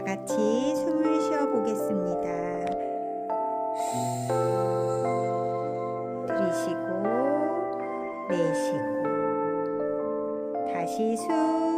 다 같이 숨을 쉬어 보겠습니다. 들이쉬고 내쉬고 다시 숨